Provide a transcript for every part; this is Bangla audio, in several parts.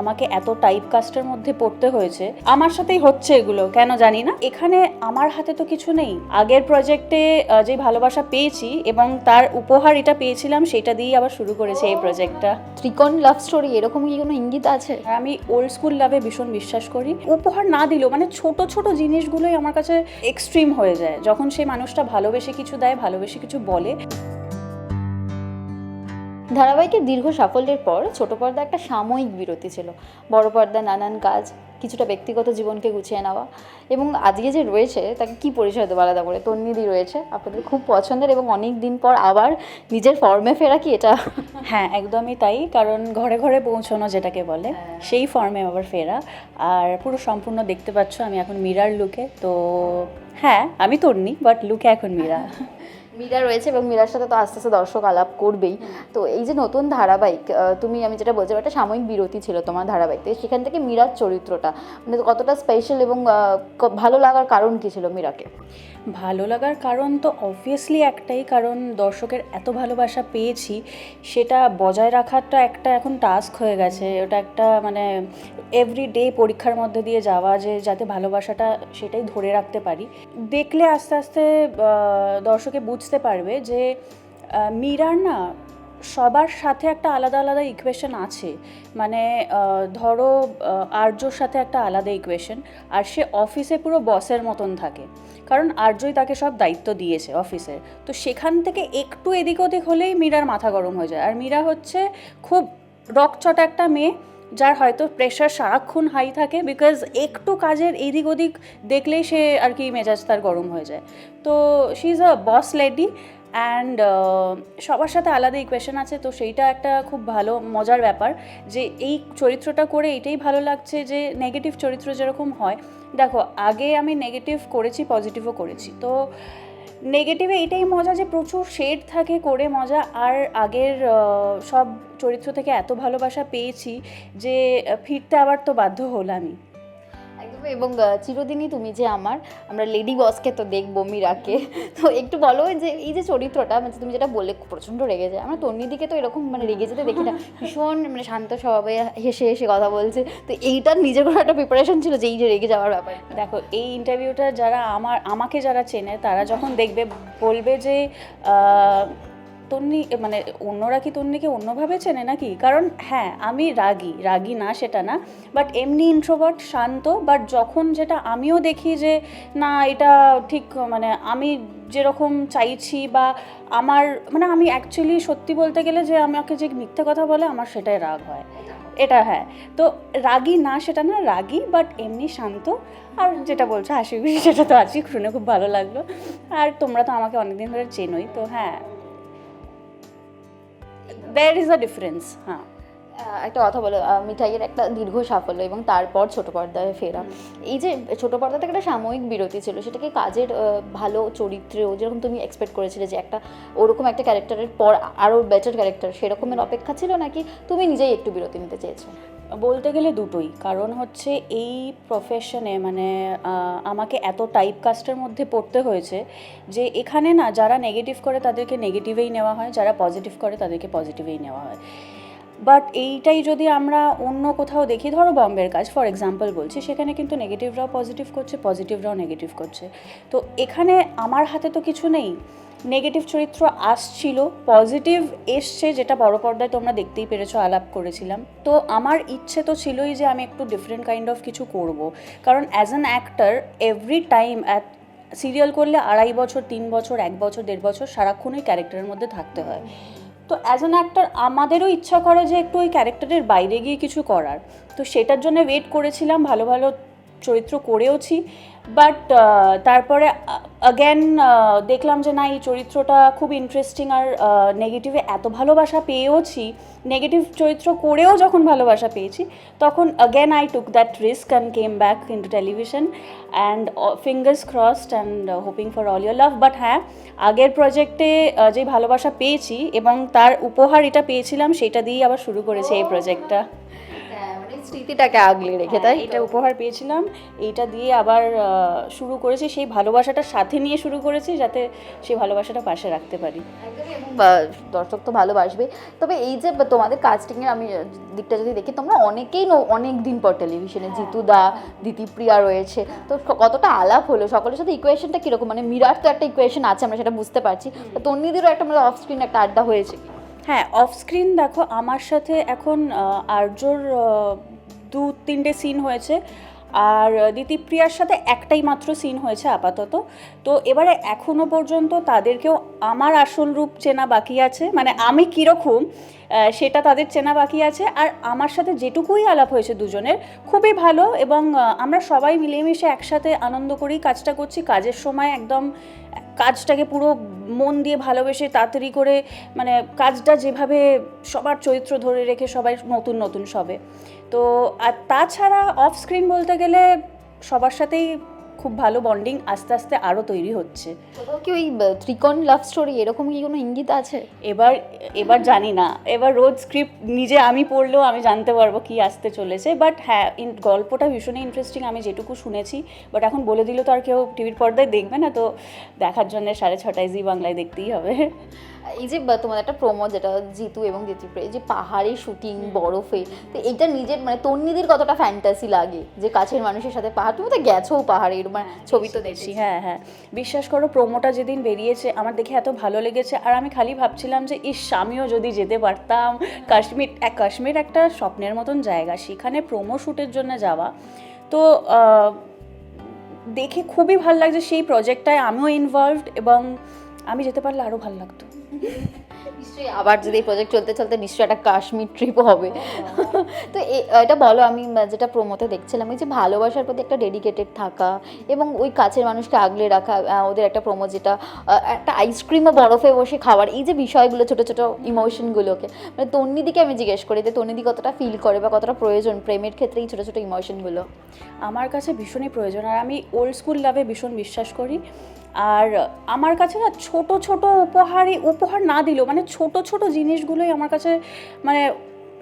আমাকে এত টাইপ কাস্টের মধ্যে পড়তে হয়েছে। আমার সাথেই হচ্ছে এগুলো কেন জানি না। এখানে আমার হাতে তো কিছু নেই। আগের প্রজেক্টে যে ভালোবাসা পেয়েছি এবং তার উপহার এটা পেয়েছিলাম সেটা দিয়েই আবার শুরু করেছে এই প্রজেক্টটা ত্রিকোণ লাভ স্টোরি এরকম কি কোনো ইঙ্গিত আছে? আমি ওল্ড স্কুল লাভে ভীষণ বিশ্বাস করি। উপহার না দিলেও মানে ছোট ছোট জিনিসগুলোই আমার কাছে এক্সট্রিম হয়ে যায়। যখন সেই মানুষটা ভালোবেসে কিছু দেয় ভালোবেসে কিছু বলে। ধারাবাহিকের দীর্ঘ সাফল্যের পর ছোট পর্দা একটা সাময়িক বিরতি ছিল। বড় পর্দা নানান কাজ কিছুটা ব্যক্তিগত জীবনকে গুছিয়ে নেওয়া এবং আজকে যে রয়েছে তাকে কি পরিচয় দেবো আলাদা করে? তন্নিদি রয়েছে আপনাদের খুব পছন্দের এবং অনেক দিন পর আবার নিজের ফর্মে ফেরা কি এটা? হ্যাঁ একদমই তাই কারণ ঘরে ঘরে পৌঁছানো যেটাকে বলে সেই ফর্মে আবার ফেরা। আর পুরো সম্পূর্ণ দেখতে পাচ্ছ আমি এখন মিরার লুকে তো হ্যাঁ আমি তন্নি বাট লুকে এখন মীরা। মীরা রয়েছে এবং মীরার সাথে তো আস্তে আস্তে দর্শক আলাপ করবেই। তো এই যে নতুন ধারাবাহিক তুমি আমি যেটা বলছি, একটা সাময়িক বিরতি ছিল তোমার ধারাবাহিক সেখান থেকে মীরার চরিত্রটা মানে কতটা স্পেশাল এবং ভালো লাগার কারণ কী ছিল মীরাকে? ভালো লাগার কারণ তো অবভিয়াসলি একটাই, কারণ দর্শকের এত ভালোবাসা পেয়েছি, সেটা বজায় রাখাটা একটা এখন টাস্ক হয়ে গেছে। ওটা একটা মানে এভরিডে পরীক্ষার মধ্যে দিয়ে যাওয়া যে, যাতে ভালোবাসাটা সেটাই ধরে রাখতে পারি। দেখলে আস্তে আস্তে দর্শকে বুঝতে পারবে যে মীরার না সবার সাথে একটা আলাদা আলাদা ইকুয়েশন আছে। মানে ধরো আর্যর সাথে একটা আলাদা ইকুয়েশন আর সে অফিসে পুরো বসের মতন থাকে। কারণ আর্যই তাকে সব দায়িত্ব দিয়েছে অফিসের। তো সেখান থেকে একটু এদিক ওদিক হলেই মীরার মাথা গরম হয়ে যায়। আর মীরা হচ্ছে খুব রকচটা একটা মেয়ে, যার হয়তো প্রেশার সারাক্ষণ হাই থাকে বিকজ একটু কাজের এদিক ওদিক দেখলেই সে আর কি মেজাজ তার গরম হয়ে যায়। তো she is a boss lady and সবার সাথে আলাদা ইকুয়েশন আছে, তো সেইটা একটা খুব ভালো, মজার ব্যাপার যে এই চরিত্রটা করে এটাই ভালো লাগছে যে নেগেটিভ চরিত্র যেরকম হয়। দেখো, আগে আমি নেগেটিভ করেছি পজিটিভও করেছি। তো নেগেটিভে এটাই মজা যে প্রচুর শেড থাকে, করে মজা। আর আগের সব চরিত্র থেকে এত ভালোবাসা পেয়েছি যে ফিরতে আবার তো বাধ্য হলামই। একদম এবং চিরদিনই তুমি যে আমার আমরা লেডি বসকে তো দেখব মীরাকে। তো একটু বলো যে এই যে চরিত্রটা মানে তুমি যেটা বললে প্রচণ্ড রেগে যায়। আমরা তন্নিদিকে তো এরকম মানে রেগে যেতে দেখি না। ভীষণ মানে শান্ত স্বভাবে হেসে হেসে কথা বলছে। তো এইটার নিজের কোনো একটা প্রিপারেশন ছিল যে এই যে রেগে যাওয়ার ব্যাপার। দেখো এই ইন্টারভিউটা যারা আমার আমাকে যারা চেনে তারা যখন দেখবে বলবে যে তন্নি মানে অন্যরা কি তন্নিকে অন্যভাবে চেনে নাকি? কারণ হ্যাঁ আমি রাগী রাগী না সেটা না বাট এমনি ইন্ট্রোভার্ট শান্ত বাট যখন যেটা আমিও দেখি যে, না, এটা ঠিক মানে আমি যেরকম চাইছি বা আমার মানে আমি অ্যাকচুয়ালি সত্যি বলতে গেলে যে আমাকে যে মিথ্যে কথা বলে আমার সেটাই রাগ হয়। এটা হ্যাঁ তো রাগী না সেটা না, রাগী বাট এমনি শান্ত, আর যেটা বলছো হাসি খুশি সেটা তো আছি শুনে খুব ভালো লাগল। আর তোমরা তো আমাকে অনেকদিন ধরে চেনোই, তো হ্যাঁ। দেয়ার ইজ আ ডিফারেন্স হ্যাঁ আহ, একটা কথা বলো মিঠাইয়ের একটা দীর্ঘ সাফল্য এবং তারপর ছোট পর্দায় ফেরা। এই যে ছোট পর্দা থেকে একটা সাময়িক বিরতি ছিল সেটাকে কাজের ভালো চরিত্রেও যেরকম তুমি এক্সপেক্ট করেছিলে যে একটা ওরকম একটা ক্যারেক্টারের পর আরও বেটার ক্যারেক্টার সেরকমের অপেক্ষা ছিল নাকি তুমি নিজেই একটু বিরতি নিতে চেয়েছো? বলতে গেলে দুটোই। কারণ হচ্ছে এই প্রফেশনে মানে আমাকে এত টাইপ কাস্টের মধ্যে পড়তে হয়েছে যে এখানে না যারা নেগেটিভ করে তাদেরকে নেগেটিভেই নেওয়া হয় যারা পজিটিভ করে তাদেরকে পজিটিভেই নেওয়া হয়। বাট এইটাই যদি আমরা অন্য কোথাও দেখি, ধরো বম্বের কাজ ফর এক্সাম্পল বলছি, সেখানে কিন্তু নেগেটিভরাও পজিটিভ করছে পজিটিভরাও নেগেটিভ করছে। তো এখানে আমার হাতে তো কিছু নেই। নেগেটিভ চরিত্র আসছিল পজিটিভ এসছে, যেটা বড় পর্দায় তোমরা দেখতেই পেরেছ, আলাপ করেছিলাম। তো আমার ইচ্ছে তো ছিলই যে আমি একটু ডিফারেন্ট কাইন্ড অফ কিছু করব। কারণ as an actor every time at serial করলে আড়াই বছর, তিন বছর, এক বছর, দেড় বছর, সারাক্ষণই ক্যারেক্টারের মধ্যে থাকতে হয়। তো অ্যাজ অ্যান অ্যাক্টার আমাদেরও ইচ্ছা করে যে একটু ওই ক্যারেক্টারের বাইরে গিয়ে কিছু করার। তো সেটার জন্য ওয়েট করেছিলাম, ভালো ভালো চরিত্র করেওছি বাট তারপরে অ্যাগেন দেখলাম যে না, এই চরিত্রটা খুব ইন্টারেস্টিং আর নেগেটিভে এত ভালোবাসা পেয়েওছি নেগেটিভ চরিত্র করেও যখন ভালোবাসা পেয়েছি, তখন again I took that risk and came back into television and fingers crossed and hoping for all your love but হ্যাঁ আগের প্রজেক্টে যে ভালোবাসা পেয়েছি এবং তার উপহার এটা পেয়েছিলাম, সেটা দিয়েই আবার শুরু করেছে এই প্রজেক্টটা স্মৃতিটাকে আগলে রেখে তাই? এটা উপহার পেয়েছিলাম। এইটা দিয়ে আবার শুরু করেছি সেই ভালোবাসাটা সাথে নিয়ে শুরু করেছি যাতে সেই ভালোবাসাটা পাশে রাখতে পারি। দর্শক তো ভালোবাসবে। তবে এই যে তোমাদের কাস্টিংয়ের আমি দিকটা যদি দেখি তোমরা অনেকেই ন- অনেক দিন পর টেলিভিশনে জিতু দা দিতিপ্রিয়া রয়েছে। তো কতটা আলাপ হলো? সকলের সাথে ইকুয়েশনটা কীরকম? মানে মিরার তো একটা ইকুয়েশন আছে আমরা সেটা বুঝতে পারছি। তো তন্নিদেরও একটা মানে অফ স্ক্রিন একটা আড্ডা হয়েছে হ্যাঁ অফ স্ক্রিন দেখো আমার সাথে এখন আর্যর দু তিনটে সিন হয়েছে। আর দিতিপ্রিয়ার সাথে একটাই মাত্র সিন হয়েছে আপাতত। তো এবারে এখনও পর্যন্ত তাদেরকেও আমার আসল রূপ চেনা বাকি আছে। মানে আমি কীরকম সেটা তাদের চেনা বাকি আছে। আর আমার সাথে যেটুকুই আলাপ হয়েছে দুজনের, খুবই ভালো এবং আমরা সবাই মিলেমিশে একসাথে আনন্দ করেই কাজটা করছি, কাজের সময় একদম কাজটাকে পুরো মন দিয়ে ভালোবেসে তাড়াতাড়ি করে মানে কাজটা যেভাবে সবার চরিত্র ধরে রেখে সবাই নতুন নতুন সবে। তো আর তাছাড়া অফ স্ক্রিন বলতে গেলে সবার সাথেই খুব ভালো বন্ডিং আস্তে আস্তে আরও তৈরি হচ্ছে। কোথাও কি ওই ত্রিকোণ লাভ স্টোরি এরকম কি কোনো ইঙ্গিত আছে? এবার এবার জানি না। এবার রোজ স্ক্রিপ্ট নিজে আমি পড়লেও আমি জানতে পারব কি আসতে চলেছে। বাট হ্যাঁ ইন- গল্পটা ভীষণই ইন্টারেস্টিং আমি যেটুকু শুনেছি। বাট এখন বলে দিলে তো আর কেউ টিভির পর্দায় দেখবে না। তো দেখার জন্য সাড়ে ছটায় জি বাংলায় দেখতেই হবে। এই যে তোমাদের একটা প্রোমো যেটা জিতু এবং এই যে পাহাড়ে শুটিং বরফে তো এইটা নিজের মানে তন্নিদের কতটা ফ্যান্টাসি লাগে যে কাছের মানুষের সাথে পাহাড়? তুমি তো গেছোও পাহাড়ে এরকম মানে ছবি তো দেখছি। হ্যাঁ হ্যাঁ। বিশ্বাস করো প্রোমোটা যেদিন বেরিয়েছে আমার দেখে এত ভালো লেগেছে। আর আমি খালি ভাবছিলাম যে ইস আমিও যদি যেতে পারতাম কাশ্মীর এক কাশ্মীর একটা স্বপ্নের মতন জায়গা সেখানে প্রোমো শ্যুটের জন্য যাওয়া। তো দেখে খুবই ভালো লাগছে সেই প্রজেক্টটায় আমিও ইনভলভড এবং আমি যেতে পারলে আরও ভালো লাগতো। নিশ্চয়ই আবার যদি এই প্রজেক্ট চলতে চলতে নিশ্চয়ই একটা কাশ্মীর ট্রিপও হবে। তো এটা বলো আমি যেটা প্রোমোতে দেখছিলাম ওই যে ভালোবাসার প্রতি একটা ডেডিকেটেড থাকা এবং ওই কাছের মানুষকে আগলে রাখা ওদের একটা প্রোমো যেটা একটা আইসক্রিমও বরফে বসে খাওয়ার এই যে বিষয়গুলো ছোটো ছোটো ইমোশনগুলোকে মানে তন্নিদিকে আমি জিজ্ঞেস করি যে তন্নিদি কতটা ফিল করে বা কতটা প্রয়োজন প্রেমের ক্ষেত্রে এই ছোটো ছোটো ইমোশনগুলো আমার কাছে ভীষণই প্রয়োজন আর আমি ওল্ড স্কুল লাভে ভীষণ বিশ্বাস করি। আর আমার কাছে না ছোট ছোট উপহারই, উপহার না দিলেও মানে ছোট ছোট জিনিসগুলোই আমার কাছে মানে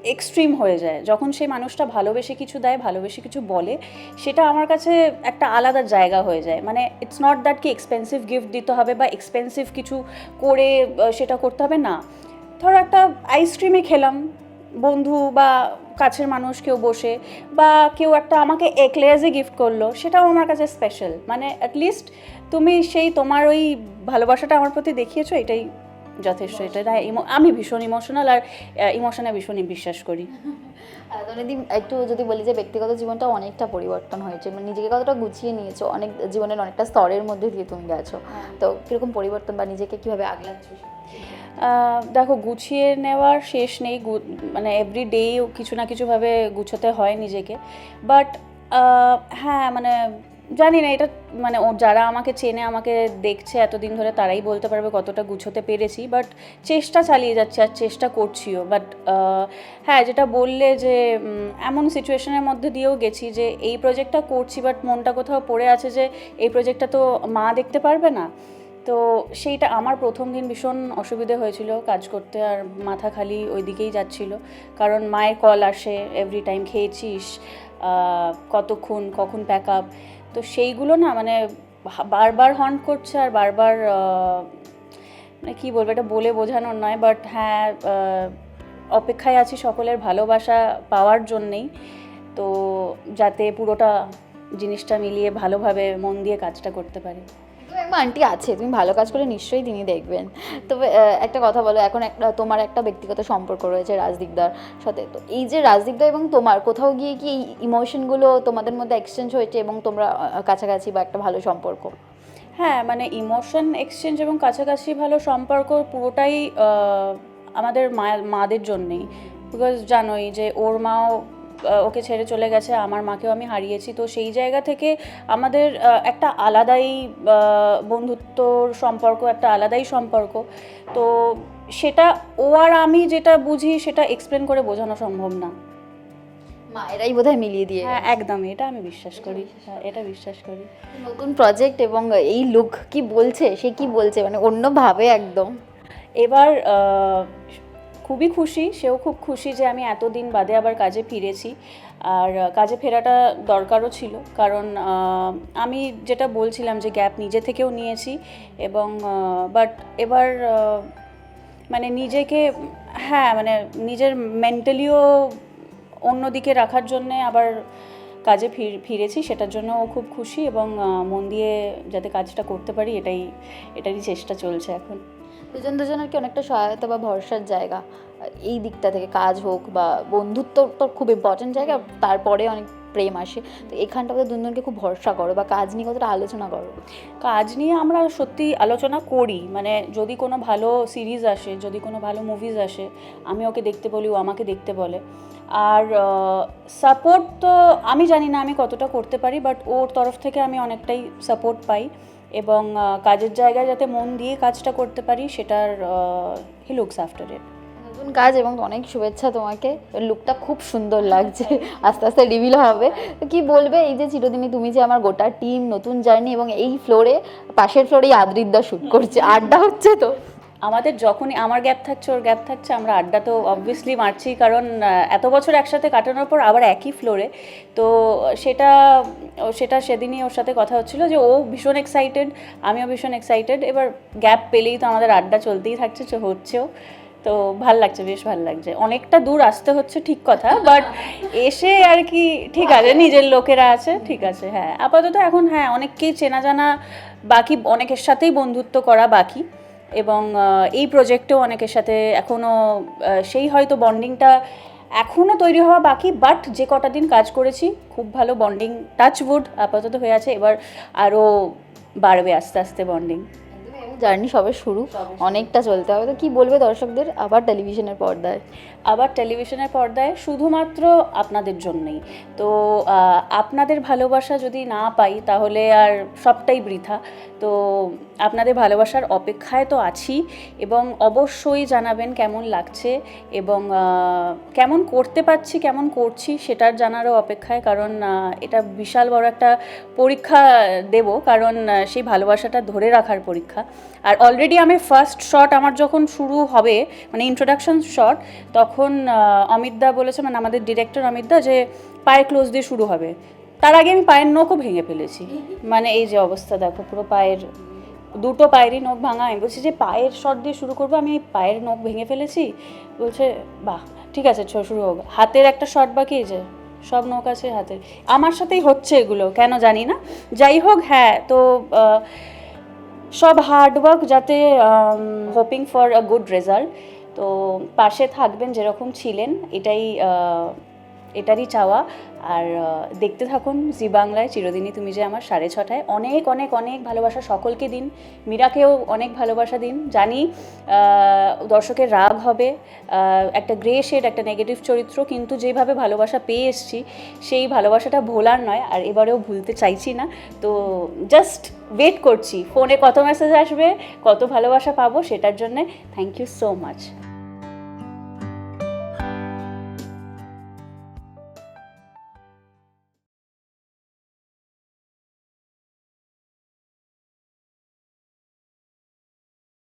এক্সট্রিম হয়ে যায়। যখন সেই মানুষটা ভালোবেসে কিছু দেয়, ভালোবেসে কিছু বলে, সেটা আমার কাছে একটা আলাদা জায়গা হয়ে যায়। মানে ইটস নট দ্যাট কি এক্সপেন্সিভ গিফট দিতে হবে বা এক্সপেন্সিভ কিছু করে সেটা করতে হবে, না। ধরো একটা আইসক্রিমে খেলাম, বন্ধু বা কাছের মানুষ কেউ বসে বা কেউ একটা আমাকে একলেয়াজে গিফট করল, সেটাও আমার কাছে স্পেশাল মানে অ্যাটলিস্ট তুমি সেই তোমার ওই ভালোবাসাটা আমার প্রতি দেখিয়েছো এটাই যথেষ্ট এটা আমি ভীষণ ইমোশনাল আর ইমোশনে ভীষণই বিশ্বাস করি। দিন একটু যদি বলি যে ব্যক্তিগত জীবনটা অনেকটা পরিবর্তন হয়েছে মানে নিজেকে কতটা গুছিয়ে নিয়েছো অনেক জীবনের অনেকটা স্তরের মধ্যে দিয়ে তুমি গেছো তো কীরকম পরিবর্তন বা নিজেকে কীভাবে আগলাচ্ছ দেখো গুছিয়ে নেওয়ার শেষ নেই মানে এভরি ডে কিছু না কিছুভাবে গুছোতে হয় নিজেকে বাট হ্যাঁ মানে জানি না, এটা মানে ও যারা আমাকে চেনে, আমাকে দেখছে এতদিন ধরে, তারাই বলতে পারবে কতটা গুছোতে পেরেছি। বাট চেষ্টা চালিয়ে যাচ্ছি আর চেষ্টা করছিও। বাট হ্যাঁ যেটা বললে যে এমন সিচুয়েশনের মধ্যে দিয়েও গেছি যে, এই প্রজেক্টটা করছি বাট মনটা কোথাও পড়ে আছে যে, এই প্রজেক্টটা তো মা দেখতে পারবে না। তো সেইটা আমার প্রথম দিন ভীষণ অসুবিধে হয়েছিল কাজ করতে, আর মাথা খালি ওই দিকেই যাচ্ছিল। কারণ মায়ের কল আসে এভরি টাইম খেয়েছিস কতক্ষণ, কখন প্যাক আপ তো সেইগুলো না মানে বারবার হন্ট করছে আর বারবার মানে কী বলব এটা বলে বোঝানোর নয় বাট হ্যাঁ অপেক্ষায় আছি সকলের ভালোবাসা পাওয়ার জন্যেই। তো যাতে পুরোটা জিনিসটা মিলিয়ে ভালোভাবে মন দিয়ে কাজটা করতে পারি। আন্টি আছে, তুমি ভালো কাজ করে নিশ্চয়ই তিনি দেখবেন। তবে একটা কথা বলো, এখন একটা তোমার একটা ব্যক্তিগত সম্পর্ক রয়েছে রাজদিকদার সাথে। তো এই যে রাজদিকদার এবং তোমার, কোথাও গিয়ে কি এই ইমোশনগুলো তোমাদের মধ্যে এক্সচেঞ্জ হয়েছে এবং তোমরা কাছাকাছি বা একটা ভালো সম্পর্ক? হ্যাঁ মানে ইমোশন এক্সচেঞ্জ এবং কাছাকাছি ভালো সম্পর্ক পুরোটাই আমাদের মা মাদের জন্যেই। বিকজ জানোই যে ওর মাও ওকে ছেড়ে চলে গেছে আমার মাকেও আমি হারিয়েছি। তো সেই জায়গা থেকে আমাদের একটা আলাদাই বন্ধুত্বর সম্পর্ক একটা আলাদাই সম্পর্ক। তো সেটা ও আর আমি যেটা বুঝি সেটা এক্সপ্লেন করে বোঝানো সম্ভব না। মায়েরাই বোধহয় মিলিয়ে দিয়ে হ্যাঁ একদমই এটা আমি বিশ্বাস করি। হ্যাঁ এটা বিশ্বাস করি। নতুন প্রজেক্ট এবং এই লুক কি বলছে? সে কি বলছে? মানে অন্যভাবে একদম। এবার খুবই খুশি, সেও খুব খুশি যে আমি এতদিন বাদে আবার কাজে ফিরেছি। আর কাজে ফেরাটা দরকারও ছিল। কারণ আমি যেটা বলছিলাম যে গ্যাপ নিজে থেকেও নিয়েছি এবং বাট এবার মানে নিজেকে হ্যাঁ মানে নিজের মেন্টালিও অন্যদিকে রাখার জন্যে আবার কাজে ফির, ফিরেছি। সেটার জন্যও খুব খুশি এবং মন দিয়ে যাতে কাজটা করতে পারি এটাই, এটারই চেষ্টা চলছে এখন। দুজন দুজনের কি অনেকটা সহায়তা বা ভরসার জায়গা? এই দিকটা থেকে কাজ হোক বা বন্ধুত্ব তো খুব ইম্পর্টেন্ট জায়গা, তারপরে অনেক প্রেম আসে। তো এখানটাতে দুজনকে খুব ভরসা করো বা কাজ নিয়ে কতটা আলোচনা করো? কাজ নিয়ে আমরা সত্যি আলোচনা করি। মানে যদি কোনো ভালো সিরিজ আসে, যদি কোনো ভালো মুভিজ আসে, আমি ওকে দেখতে বলি, ও আমাকে দেখতে বলে। আর সাপোর্ট তো আমি জানি না আমি কতটা করতে পারি বাট ওর তরফ থেকে আমি অনেকটাই সাপোর্ট পাই। এবং কাজের জায়গায় যাতে মন দিয়ে কাজটা করতে পারি, সেটার হি লুকস আফটার ইট নতুন কাজ এবং অনেক শুভেচ্ছা তোমাকে। লুকটা খুব সুন্দর লাগছে। আস্তে আস্তে রিভিল হবে। তো কি বলবে এই যে চিরদিনই তুমি যে আমার গোটা টিম নতুন জার্নি এবং এই ফ্লোরে পাশের ফ্লোরেই আদ্রিদ্দা শুট করছে। আড্ডা হচ্ছে তো? আমাদের যখনই আমার গ্যাপ থাকছে, ওর গ্যাপ থাকছে, আমরা আড্ডা তো অবভিয়াসলি মারছি কারণ এত বছর একসাথে কাটানোর পর আবার একই ফ্লোরে তো সেটা সেটা সেদিনই ওর সাথে কথা হচ্ছিল যে ও ভীষণ এক্সাইটেড আমিও ভীষণ এক্সাইটেড এবার গ্যাপ পেলেই তো আমাদের আড্ডা চলতেই থাকছে হচ্ছেও। তো ভালো লাগছে, বেশ ভালো লাগছে। অনেকটা দূর আসতে হচ্ছে, ঠিক কথা বাট এসে আর কি, ঠিক আছে, নিজের লোকেরা আছে, ঠিক আছে হ্যাঁ। আপাতত এখন হ্যাঁ অনেককেই চেনা জানা, বাকি অনেকের সাথেই বন্ধুত্ব করা বাকি। এবং এই প্রজেক্টেও অনেকের সাথে এখনও সেই হয়তো বন্ডিংটা এখনও তৈরি হওয়া বাকি বাট যে কটা দিন কাজ করেছি, খুব ভালো বন্ডিং টাচ উড আপাতত হয়ে আছে। এবার আরও বাড়বে আস্তে আস্তে বন্ডিং জার্নি সবে শুরু অনেকটা চলতে হবে। তো কি বলবে দর্শকদের? আবার টেলিভিশনের পর্দায়। আবার টেলিভিশনের পর্দায় শুধুমাত্র আপনাদের জন্যই। তো আপনাদের ভালোবাসা যদি না পাই তাহলে আর সবটাই বৃথা। তো আপনাদের ভালোবাসার অপেক্ষায় তো আছি এবং অবশ্যই জানাবেন কেমন লাগছে এবং কেমন করতে পারছি কেমন করছি সেটার জানারও অপেক্ষায়। কারণ এটা বিশাল বড় একটা পরীক্ষা দেব। কারণ সেই ভালোবাসাটা ধরে রাখার পরীক্ষা। আর অলরেডি আমি ফার্স্ট শট আমার যখন শুরু হবে মানে ইন্ট্রোডাকশন শট তখন অমিতদা বলেছে মানে আমাদের ডিরেক্টর অমিতদা যে পায়ে ক্লোজ দিয়ে শুরু হবে। তার আগে আমি পায়ের নখও ভেঙে ফেলেছি। মানে এই যে অবস্থা দেখো, পুরো পায়ের, দুটো পায়েরই নখ ভাঙা। আমি বলছি যে পায়ের শট দিয়ে শুরু করব, আমি পায়ের নখ ভেঙে ফেলেছি। বলছে, বাহ, ঠিক আছে শুরু হোক। হাতের একটা শট বাকি যে, সব নখ আছে হাতের। আমার সাথেই হচ্ছে এগুলো, কেন জানি না। যাই হোক হ্যাঁ তো সব হার্ডওয়ার্ক যাতে hoping for a good result তো পাশে থাকবেন যেরকম ছিলেন এটাই এটারই চাওয়া। আর দেখতে থাকুন জি বাংলায়। চিরদিনই তুমি যে আমার সাড়ে ছটায়। অনেক অনেক অনেক ভালোবাসা সকলকে দিন। মীরাকেও অনেক ভালোবাসা দিন। জানি দর্শকের রাগ হবে একটা গ্রে শেড একটা নেগেটিভ চরিত্র, কিন্তু যেভাবে ভালোবাসা পেয়ে এসছি, সেই ভালোবাসাটা ভোলার নয়। আর এবারেও ভুলতে চাইছি না। তো জাস্ট ওয়েট করছি। ফোনে কত মেসেজ আসবে, কত ভালোবাসা পাবো, সেটার জন্যে থ্যাংক ইউ সো মাচ